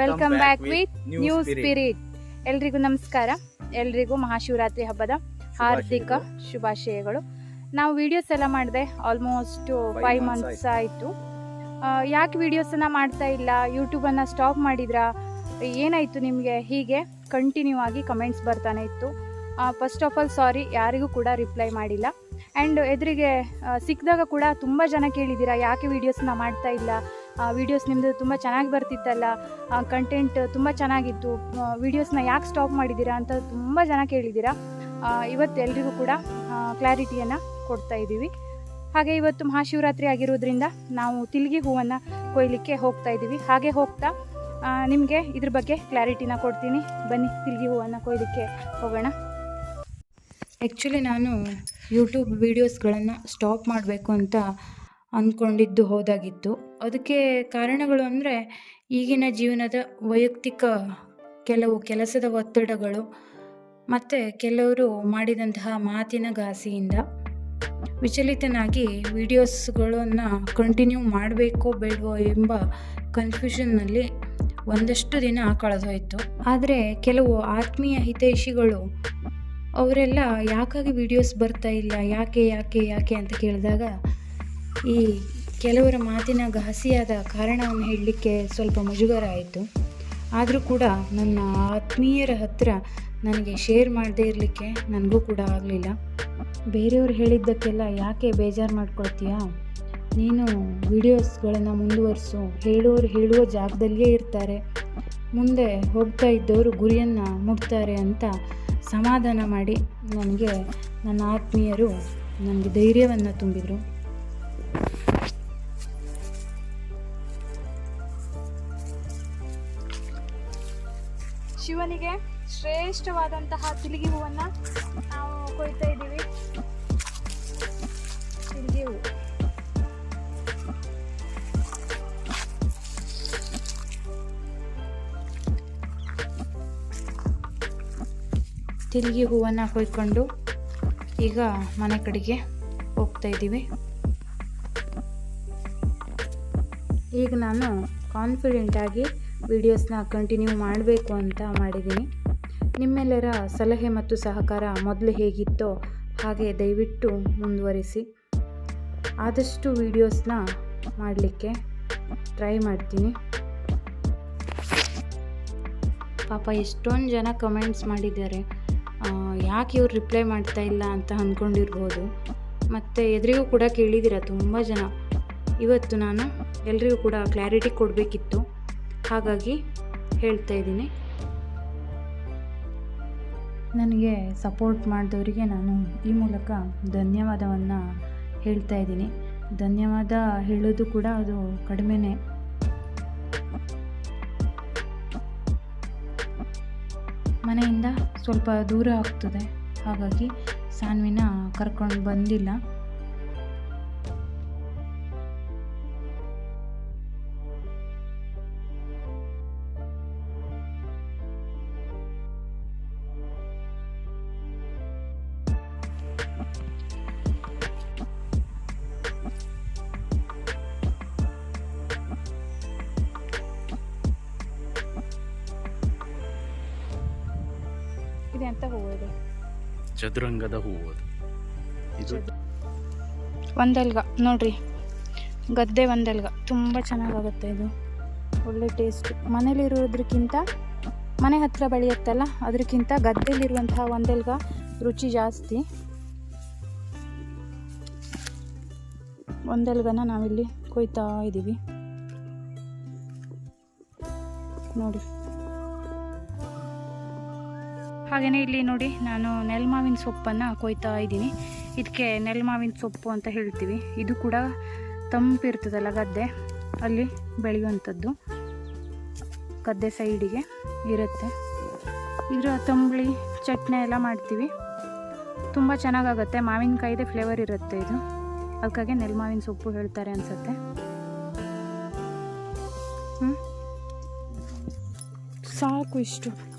Welcome back with new spirit ಎಲ್ರಿಗೂ ನಮಸ್ಕಾರ. ಎಲ್ರಿಗೂ ಮಹಾಶಿವರಾತ್ರಿ ಹಬ್ಬದ ಹಾರ್ದಿಕ ಶುಭಾಶಯಗಳು. ನಾವು ವಿಡಿಯೋಸ್ ಎಲ್ಲ ಮಾಡಿದೆ ಆಲ್ಮೋಸ್ಟ್ ಫೈವ್ ಮಂತ್ಸ್ ಆಯಿತು. ಯಾಕೆ ವಿಡಿಯೋಸನ್ನು ಮಾಡ್ತಾ ಇಲ್ಲ? ಯೂಟ್ಯೂಬನ್ನು ಸ್ಟಾಪ್ ಮಾಡಿದ್ರಾ? ಏನಾಯಿತು ನಿಮಗೆ? ಹೀಗೆ ಕಂಟಿನ್ಯೂ ಆಗಿ ಕಮೆಂಟ್ಸ್ ಬರ್ತಾನೆ ಇತ್ತು. ಫಸ್ಟ್ ಆಫ್ ಆಲ್ ಸಾರಿ ಯಾರಿಗೂ ಕೂಡ ರಿಪ್ಲೈ ಮಾಡಿಲ್ಲ. ಆ್ಯಂಡ್ ಎದುರಿಗೆ ಸಿಕ್ಕಿದಾಗ ಕೂಡ ತುಂಬ ಜನ ಕೇಳಿದ್ದೀರಾ ಯಾಕೆ ವೀಡಿಯೋಸ್ನ ಮಾಡ್ತಾ ಇಲ್ಲ? ವೀಡಿಯೋಸ್ ನಿಮ್ಮದು ತುಂಬ ಚೆನ್ನಾಗಿ ಬರ್ತಿತ್ತಲ್ಲ ಕಂಟೆಂಟ್ ತುಂಬ ಚೆನ್ನಾಗಿತ್ತು ವೀಡಿಯೋಸ್ನ ಯಾಕೆ ಸ್ಟಾಪ್ ಮಾಡಿದ್ದೀರಾ ಅಂತ ತುಂಬ ಜನ ಕೇಳಿದ್ದೀರಾ ಇವತ್ತು ಎಲ್ರಿಗೂ ಕೂಡ ಕ್ಲಾರಿಟಿಯನ್ನು ಕೊಡ್ತಾ ಇದ್ದೀವಿ. ಹಾಗೆ ಇವತ್ತು ಮಹಾಶಿವರಾತ್ರಿ ಆಗಿರೋದ್ರಿಂದ ನಾವು ತಿಲ್ಗಿ ಹೂವನ್ನು ಕೊಯ್ಲಿಕ್ಕೆ ಹೋಗ್ತಾ ಇದ್ದೀವಿ. ಹಾಗೆ ಹೋಗ್ತಾ ನಿಮಗೆ ಇದ್ರ ಬಗ್ಗೆ ಕ್ಲಾರಿಟಿನ ಕೊಡ್ತೀನಿ. ಬನ್ನಿ, ತಿಲ್ಗಿ ಹೂವನ್ನು ಕೊಯ್ಲಿಕ್ಕೆ ಹೋಗೋಣ. ಆ್ಯಕ್ಚುಲಿ ನಾನು ಯೂಟ್ಯೂಬ್ ವೀಡಿಯೋಸ್ಗಳನ್ನು ಸ್ಟಾಪ್ ಮಾಡಬೇಕು ಅಂತ ಅಂದ್ಕೊಂಡಿದ್ದು ಹೋದಾಗಿತ್ತು. ಅದಕ್ಕೆ ಕಾರಣಗಳು ಅಂದರೆ ಈಗಿನ ಜೀವನದ ವೈಯಕ್ತಿಕ ಕೆಲವು ಕೆಲಸದ ಒತ್ತಡಗಳು ಮತ್ತು ಕೆಲವರು ಮಾಡಿದಂತಹ ಮಾತಿನ ಘಾಸಿಯಿಂದ ವಿಚಲಿತನಾಗಿ ವಿಡಿಯೋಸ್ಗಳನ್ನು ಕಂಟಿನ್ಯೂ ಮಾಡಬೇಕೋ ಬೇಡವೋ ಎಂಬ ಕನ್ಫ್ಯೂಷನ್ನಲ್ಲಿ ಒಂದಷ್ಟು ದಿನ ಕಳೆದೋಯ್ತು. ಆದರೆ ಕೆಲವು ಆತ್ಮೀಯ ಹಿತೈಷಿಗಳು ಅವರೆಲ್ಲ ಯಾಕಾಗಿ ವಿಡಿಯೋಸ್ ಬರ್ತಾ ಇಲ್ಲ, ಯಾಕೆ ಯಾಕೆ ಯಾಕೆ ಅಂತ ಕೇಳಿದಾಗ ಈ ಕೆಲವರ ಮಾತಿನ ಘಾಸಿಯಾದ ಕಾರಣವನ್ನು ಹೇಳಲಿಕ್ಕೆ ಸ್ವಲ್ಪ ಮುಜುಗರ ಆಯಿತು ಆದರೂ ಕೂಡ ನನ್ನ ಆತ್ಮೀಯರ ಹತ್ತಿರ ನನಗೆ ಶೇರ್ ಮಾಡದೇ ಇರಲಿಕ್ಕೆ ನನಗೂ ಕೂಡ ಆಗಲಿಲ್ಲ. ಬೇರೆಯವರು ಹೇಳಿದ್ದಕ್ಕೆಲ್ಲ ಯಾಕೆ ಬೇಜಾರು ಮಾಡ್ಕೊಳ್ತೀಯಾ? ನೀನು ವಿಡಿಯೋಸ್ಗಳನ್ನು ಮುಂದುವರಿಸು. ಹೇಳೋರು ಹೇಳುವ ಜಾಗದಲ್ಲಿಯೇ ಇರ್ತಾರೆ. ಮುಂದೆ ಹೋಗ್ತಾ ಇದ್ದವರು ಗುರಿಯನ್ನು ಮುಟ್ತಾರೆ ಅಂತ ಸಮಾಧಾನ ಮಾಡಿ ನನಗೆ ನನ್ನ ಆತ್ಮೀಯರು ನನಗೆ ಧೈರ್ಯವನ್ನು ತುಂಬಿದರು. ಶಿವನಿಗೆ ಶ್ರೇಷ್ಠವಾದಂತಹ ತಿಲಿಗಿ ಹೂವನ್ನು ನಾವು ಕೊಯ್ತಾ ಇದ್ದೀವಿ. ತಿಲಿಗಿ ಹೂವು ತಿರುಗಿ ಹೂವನ್ನು ಕೊಯ್ಕೊಂಡು ಈಗ ಮನೆ ಕಡೆಗೆ ಹೋಗ್ತಾ ಇದ್ದೀವಿ. ಈಗ ನಾನು ಕಾನ್ಫಿಡೆಂಟಾಗಿ ವೀಡಿಯೋಸ್ನ ಕಂಟಿನ್ಯೂ ಮಾಡಬೇಕು ಅಂತ ಮಾಡಿದ್ದೀನಿ. ನಿಮ್ಮೆಲ್ಲರ ಸಲಹೆ ಮತ್ತು ಸಹಕಾರ ಮೊದಲು ಹೇಗಿತ್ತೋ ಹಾಗೆ ದಯವಿಟ್ಟು ಮುಂದುವರಿಸಿ. ಆದಷ್ಟು ವೀಡಿಯೋಸ್ನ ಮಾಡಲಿಕ್ಕೆ ಟ್ರೈ ಮಾಡ್ತೀನಿ. ಪಾಪ ಎಷ್ಟೊಂದು ಜನ ಕಮೆಂಟ್ಸ್ ಮಾಡಿದ್ದಾರೆ. ಯಾಕೆ ಇವ್ರು ರಿಪ್ಲೈ ಮಾಡ್ತಾ ಇಲ್ಲ ಅಂತ ಅಂದ್ಕೊಂಡಿರ್ಬೋದು ಮತ್ತು ಎದುರಿಗೂ ಕೂಡ ಕೇಳಿದ್ದೀರ ತುಂಬ ಜನ. ಇವತ್ತು ನಾನು ಎಲ್ರಿಗೂ ಕೂಡ ಕ್ಲಾರಿಟಿ ಕೊಡಬೇಕಿತ್ತು. ಹಾಗಾಗಿ ಹೇಳ್ತಾ ಇದ್ದೀನಿ. ನನಗೆ ಸಪೋರ್ಟ್ ಮಾಡಿದವರಿಗೆ ನಾನು ಈ ಮೂಲಕ ಧನ್ಯವಾದವನ್ನು ಹೇಳ್ತಾ ಇದ್ದೀನಿ. ಧನ್ಯವಾದ ಹೇಳೋದು ಕೂಡ ಅದು ಕಡಿಮೆನೇ. ಮನೆಯಿಂದ ಸ್ವಲ್ಪ ದೂರ ಆಗ್ತದೆ. ಹಾಗಾಗಿ ಸಾನ್ವಿನ ಕರ್ಕೊಂಡು ಬಂದಿಲ್ಲ. ಅಂತ ಹೂವು ಇದೆ ಚದುರಂಗದ ಹೂವು ಅದು ಇದು ಒಂದೆಲ್ಗ ನೋಡ್ರಿ ಗದ್ದೆ ಒಂದಲ್ಗ ತುಂಬ ಚೆನ್ನಾಗಾಗುತ್ತೆ ಇದು ಒಳ್ಳೆ ಟೇಸ್ಟ್ ಮನೇಲಿರೋದ್ರಕ್ಕಿಂತ ಮನೆ ಹತ್ತಿರ ಬೆಳೆಯುತ್ತಲ್ಲ ಅದಕ್ಕಿಂತ ಗದ್ದೆಯಲ್ಲಿರುವಂತಹ ಒಂದೆಲ್ಗ ರುಚಿ ಜಾಸ್ತಿ ಒಂದೆಲ್ಗನ ನಾವಿಲ್ಲಿ ಕೊಯ್ತಾ ಇದ್ದೀವಿ ನೋಡಿ ಹಾಗೆಯೇ ಇಲ್ಲಿ ನೋಡಿ ನಾನು ನೆಲ್ಮಾವಿನ ಸೊಪ್ಪನ್ನು ಕೊಯ್ತಾ ಇದ್ದೀನಿ. ಇದಕ್ಕೆ ನೆಲ್ಮಾವಿನ ಸೊಪ್ಪು ಅಂತ ಹೇಳ್ತೀವಿ. ಇದು ಕೂಡ ತಂಪಿರ್ತದಲ್ಲ ಗದ್ದೆ. ಅಲ್ಲಿ ಬೆಳೆಯುವಂಥದ್ದು ಗದ್ದೆ ಸೈಡಿಗೆ ಇರುತ್ತೆ. ಇದರ ತಂಬಳಿ, ಚಟ್ನಿ ಎಲ್ಲ ಮಾಡ್ತೀವಿ. ತುಂಬ ಚೆನ್ನಾಗಾಗುತ್ತೆ. ಮಾವಿನಕಾಯಿದೆ ಫ್ಲೇವರ್ ಇರುತ್ತೆ ಇದು. ಅದಕ್ಕಾಗಿ ನೆಲ್ಮಾವಿನ ಸೊಪ್ಪು ಹೇಳ್ತಾರೆ ಅನಿಸುತ್ತೆ. ಸಾಕು ಇಷ್ಟು.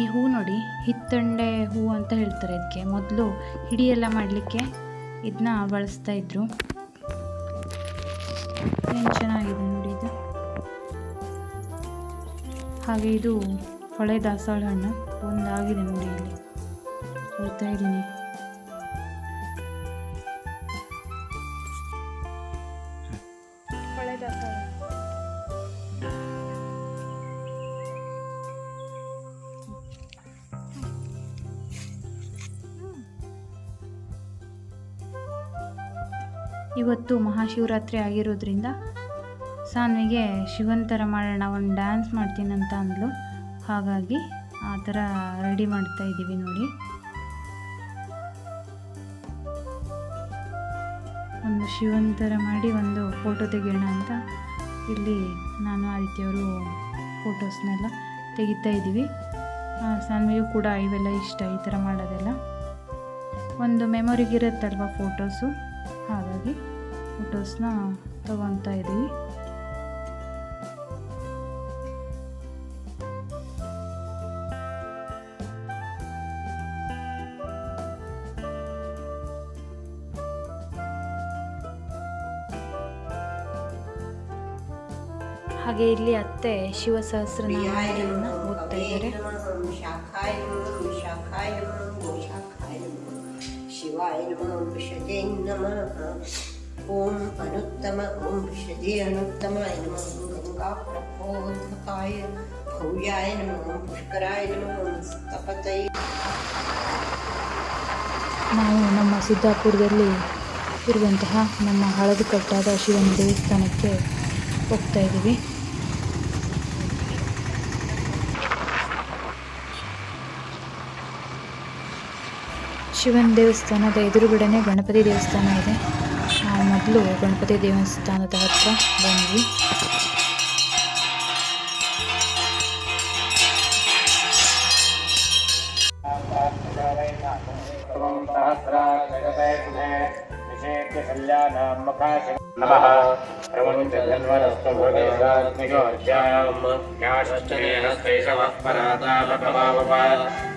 ಈ ಹೂ ನೋಡಿ, ಹಿತ್ತಂಡೆ ಹೂ ಅಂತ ಹೇಳ್ತಾರೆ ಇದಕ್ಕೆ ಮೊದಲು ಹಿಡಿ ಎಲ್ಲ ಮಾಡಲಿಕ್ಕೆ ಇದನ್ನ ಬಳಸ್ತಾ ಇದ್ರು. ಏನು ಚೆನ್ನಾಗಿದೆ ನೋಡಿ ಇದು. ಹಾಗೆ ಇದು ಹೊಳೆ ದಾಸವಾಳ ಹಣ್ಣು. ಒಂದಾಗಿದೆ ನೋಡಿ ಇಲ್ಲಿ. ಕೊಡ್ತಾ ಇದ್ದೀನಿ. ಇವತ್ತು ಮಹಾಶಿವರಾತ್ರಿ ಆಗಿರೋದ್ರಿಂದ ಸಾನ್ವಿಗೆ ಶಿವನ ಥರ ಮಾಡೋಣ ಒಂದು ಡ್ಯಾನ್ಸ್ ಮಾಡ್ತೀನಂತ ಅಂದಳು ಹಾಗಾಗಿ ಆ ಥರ ರೆಡಿ ಮಾಡ್ತಾ ಇದ್ದೀವಿ ನೋಡಿ. ಶಿವನ್ ಥರ ಮಾಡಿ ಒಂದು ಫೋಟೋ ತೆಗೆಯೋಣ ಅಂತ ಇಲ್ಲಿ ನಾನು ಆದಿತ್ಯವರು ಫೋಟೋಸ್ನೆಲ್ಲ ತೆಗಿತಾ ಇದ್ದೀವಿ. ಆ, ಕೂಡ ಇವೆಲ್ಲ ಇಷ್ಟ ಈ ಥರ ಮಾಡೋದೆಲ್ಲ. ಒಂದು ಮೆಮೊರಿಗಿರುತ್ತಲ್ವ ಫೋಟೋಸು ಹಾಗಾಗಿ ಫೋಟೋಸ್ನ ತಗೊತಾ ಇದ್ದೀವಿ. ಹಾಗೆ ಇಲ್ಲಿ ಅತ್ತೆ ಶಿವ ಸಹಸ್ರನಾಮಗಳನ್ನು ಓದ್ತಾ ಇದ್ದಾರೆ. ಶಿವಾಯ ಓಂ ಅನುತ್ತಮ ಓಂ ವಿಷಜೇ ಅನುತ್ತಮಾಯ ನಮಃ ಗಂಗಾ ಪ್ರಬೋಧಕಾಯ. ಭವ್ಯಾಯ ನಮಃ ಪುಷ್ಕರಾಯ ನಮಃ ತಪತೈ ನಾವು ನಮ್ಮ ಸಿದ್ದಾಪುರದಲ್ಲಿ ಇರುವಂತಹ ನಮ್ಮ ಹಳದು ಕಟ್ಟಾದ ಶಿವನ ದೇವಸ್ಥಾನಕ್ಕೆ ಹೋಗ್ತಾ ಇದ್ದೀವಿ. ಶಿವನ ದೇವಸ್ಥಾನದ ಎದುರುಗಡೆನೆ ಗಣಪತಿ ದೇವಸ್ಥಾನ ಇದೆ ಮೊದಲು ಗಣಪತಿ ದೇವಸ್ಥಾನದ ಹತ್ರ ಬಂದ್ವಿ ధన్వరస్తోగేశాత్మికోధ్యాయం యాశ్చనేన ಪರಾತಾಪ పరాతాపభావపాత్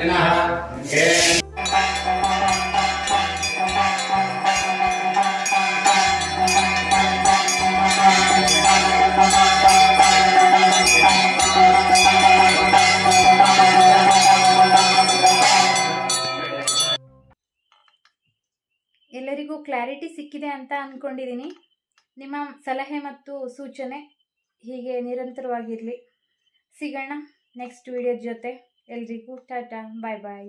ಎಲ್ಲರಿಗೂ ಕ್ಲಾರಿಟಿ ಸಿಕ್ಕಿದೆ ಅಂತ ಅಂದ್ಕೊಂಡಿದ್ದೀನಿ ನಿಮ್ಮ ಸಲಹೆ ಮತ್ತು ಸೂಚನೆ ಹೀಗೆ ನಿರಂತರವಾಗಿರಲಿ. ಸಿಗೋಣ ನೆಕ್ಸ್ಟ್ ವಿಡಿಯೋ ಜೊತೆ. এলরিকু টাটা বাই বাই